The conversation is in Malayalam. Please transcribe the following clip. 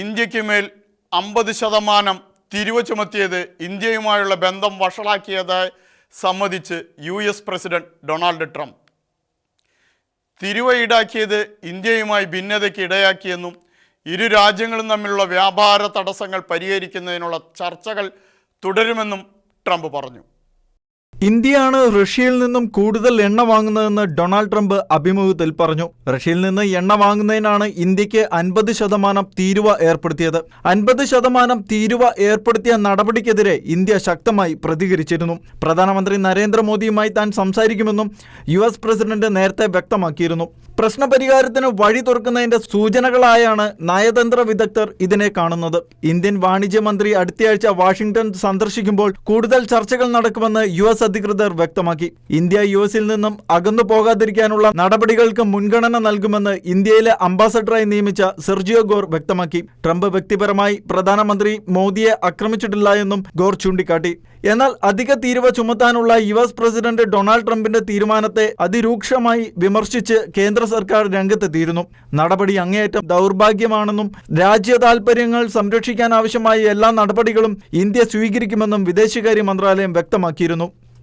ഇന്ത്യയ്ക്ക് മേൽ അമ്പത് ശതമാനം തിരിവ് ചുമത്തിയത് ഇന്ത്യയുമായുള്ള ബന്ധം വഷളാക്കിയതായി സമ്മതിച്ച് U S president Donald Trump. തിരുവ ഈടാക്കിയത് ഇന്ത്യയുമായി ഭിന്നതയ്ക്ക് ഇടയാക്കിയെന്നും ഇരു രാജ്യങ്ങളും തമ്മിലുള്ള വ്യാപാര തടസ്സങ്ങൾ പരിഹരിക്കുന്നതിനുള്ള ചർച്ചകൾ തുടരുമെന്നും ട്രംപ് പറഞ്ഞു. ഇന്ത്യയാണ് റഷ്യയിൽ നിന്നും കൂടുതൽ എണ്ണ വാങ്ങുന്നതെന്ന് ഡൊണാൾഡ് ട്രംപ് അഭിമുഖത്തിൽ പറഞ്ഞു. റഷ്യയിൽ നിന്ന് എണ്ണ വാങ്ങുന്നതിനാണ് ഇന്ത്യയ്ക്ക് അൻപത് ശതമാനം തീരുവ ഏർപ്പെടുത്തിയത്. അൻപത് ശതമാനം തീരുവ ഏർപ്പെടുത്തിയ നടപടിക്കെതിരെ ഇന്ത്യ ശക്തമായി പ്രതികരിച്ചിരുന്നു. പ്രധാനമന്ത്രി നരേന്ദ്രമോദിയുമായി താൻ സംസാരിക്കുമെന്നും യു എസ് പ്രസിഡന്റ് നേരത്തെ വ്യക്തമാക്കിയിരുന്നു. പ്രശ്നപരിഹാരത്തിന് വഴി തുറക്കുന്നതിന്റെ സൂചനകളായാണ് നയതന്ത്ര വിദഗ്ധർ ഇതിനെ കാണുന്നത്. ഇന്ത്യൻ വാണിജ്യ മന്ത്രി അടുത്തയാഴ്ച വാഷിംഗ്ടൺ സന്ദർശിക്കുമ്പോൾ കൂടുതൽ ചർച്ചകൾ നടക്കുമെന്ന് യു എസ് അധികൃതർ വ്യക്തമാക്കി. ഇന്ത്യ യു എസിൽ നിന്നും അകന്നു പോകാതിരിക്കാനുള്ള നടപടികൾക്ക് മുൻഗണന നൽകുമെന്ന് ഇന്ത്യയിലെ അംബാസഡറായി നിയമിച്ച സെർജിയോ ഗോർ വ്യക്തമാക്കി. ട്രംപ് വ്യക്തിപരമായി പ്രധാനമന്ത്രി മോദിയെ ആക്രമിച്ചിട്ടില്ല എന്നും ഗോർ ചൂണ്ടിക്കാട്ടി. എന്നാൽ അധിക തീരുവ ചുമത്താനുള്ള യു എസ് പ്രസിഡന്റ് ഡൊണാൾഡ് ട്രംപിന്റെ തീരുമാനത്തെ അതിരൂക്ഷമായി വിമർശിച്ച് കേന്ദ്ര സർക്കാർ രംഗത്തെത്തിയിരുന്നു. നടപടി അങ്ങേയറ്റം ദൗർഭാഗ്യമാണെന്നും രാജ്യ താൽപര്യങ്ങൾ സംരക്ഷിക്കാൻ ആവശ്യമായ എല്ലാ നടപടികളും ഇന്ത്യ സ്വീകരിക്കുമെന്നും വിദേശകാര്യ മന്ത്രാലയം വ്യക്തമാക്കിയിരുന്നു.